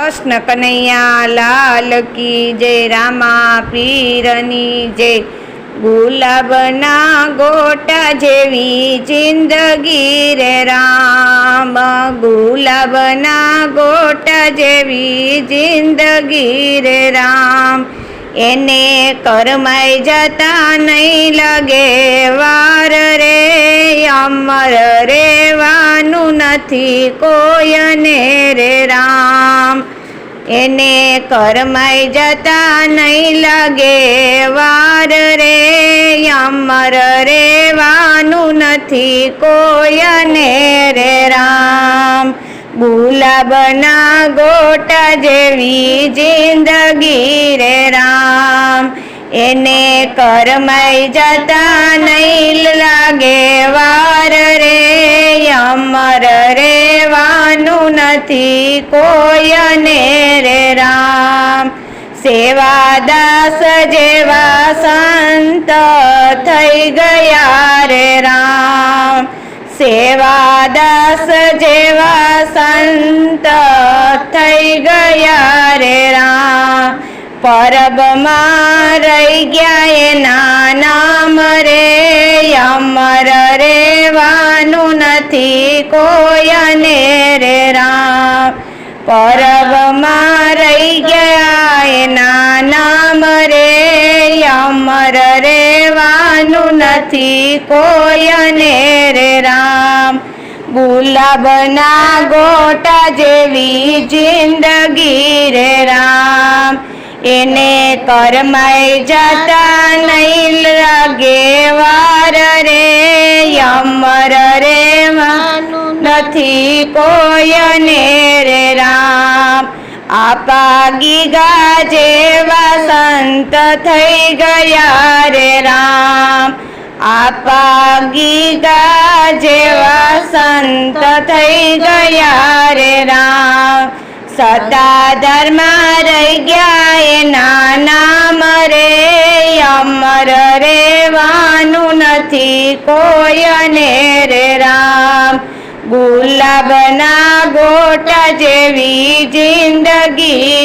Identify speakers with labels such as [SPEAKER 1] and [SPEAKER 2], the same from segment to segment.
[SPEAKER 1] કૃષ્ણ કનૈયા લાલ કી જય, રામા પીરની જય. ગુલાબના ગોટા જેવી જિંદગી રે રામ. ગુલાબના ગોટા જેવી જિંદગી રે રામ. એને કરમાઈ જતા નહીં લગે. વાર રે, અમર રેવાનું નથી કોયને રે રામ. એને કરમાઈ જતા નહીં લાગે. વાર રે, અમર રેવાનું નથી કોયને રે રામ. ગુલાબના ગોટા જેવી જિંદગી રે રામ. એને કરમાઈ જતા નહીં લાગે વાર રે, અમર રેવાનું નથી કોયને રે રામ. સેવાદાસ જેવા સંત થઈ ગયા રે રામ. સેવાદાસ જેવા સંત થઈ ગયા રે રામ પરબમાં રહી ગયા એના નામ રે અમર રેવાનું નથી કોયને રે રામ પરબમાં રહી ગયા એના નામ રે અમર રેવાનું નથી કોયને રે રામ ગુલાબના ગોટા જેવી જિંદગી રે રામ. એને કરમાઈ જતા નહીં લાગે વાર રે, અમર રેવાનું નથી કોયને રે રામ. આપા ગીગા જેવા સંત થઈ ગયા રે રામ. આપા ગીગા જેવા સંત થઈ ગયા રે રામ. સદા ધર્મ રહી ગયા એ નામ રે, અમર રેવાનું નથી કોયને રે રામ. ગુલાબના ગોટા જેવી જિંદગી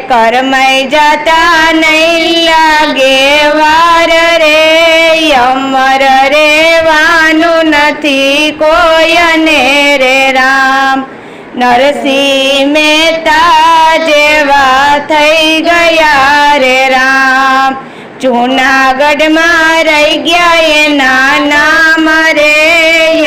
[SPEAKER 1] એને કરમાઈ જતા નહીં લાગે વાર રે, અમર રેવાનું નથી કોયને રે રામ. નરસિંહ મહેતા જેવા થઈ ગયા રે રામ. જૂનાગઢમાં રહી ગયા એના નામ રે,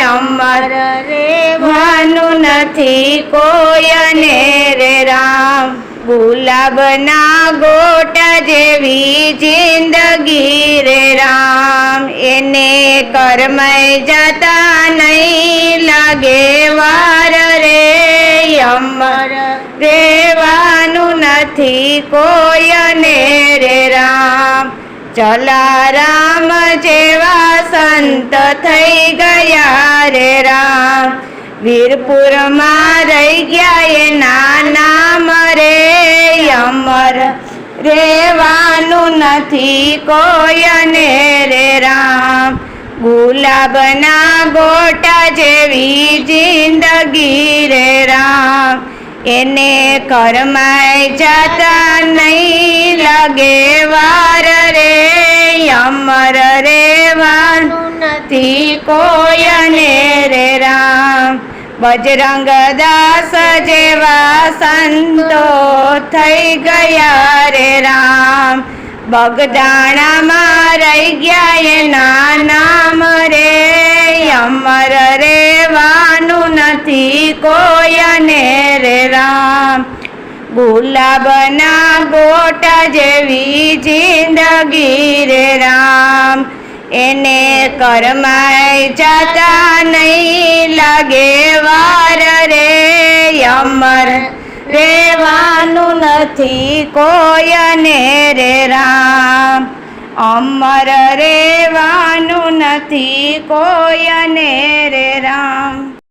[SPEAKER 1] અમર રેવાનું નથી કોયને રે રામ. ગુલાબના ગોટા જેવી જિંદગી રે રામ. એને કરમાઈ જતા નહીં લાગે વાર રે. અમર રેવાનું નથી કોયને રે રામ. જલારામ જેવા સંત થઈ ગયા રે રામ. વીરપુરમાં રહી ગયા એ નાના રે અમર રેવાનું નથી કોયને રે રામ. ગુલાબના ગોટા જેવી જિંદગી રે રામ. એને કરમાય જતા નહીં લાગે વાર રે, અમર રેવાનું નથી કોયને રે રામ. બજરંગ દાસ જેવા સંતો થઈ ગયા રે રામ. બગદાણામાં રહી ગયા એના નામ રે. અમર રેવાનું નથી કોયને રે રામ. ગુલાબના ગોટા જેવી જિંદગી રે રામ. એને કરમાઈ જતા લાગે વાર રે અમર. રેવાનું નથી કોયને રે રામ. અમર રેવાનું નથી કોયને રે રામ.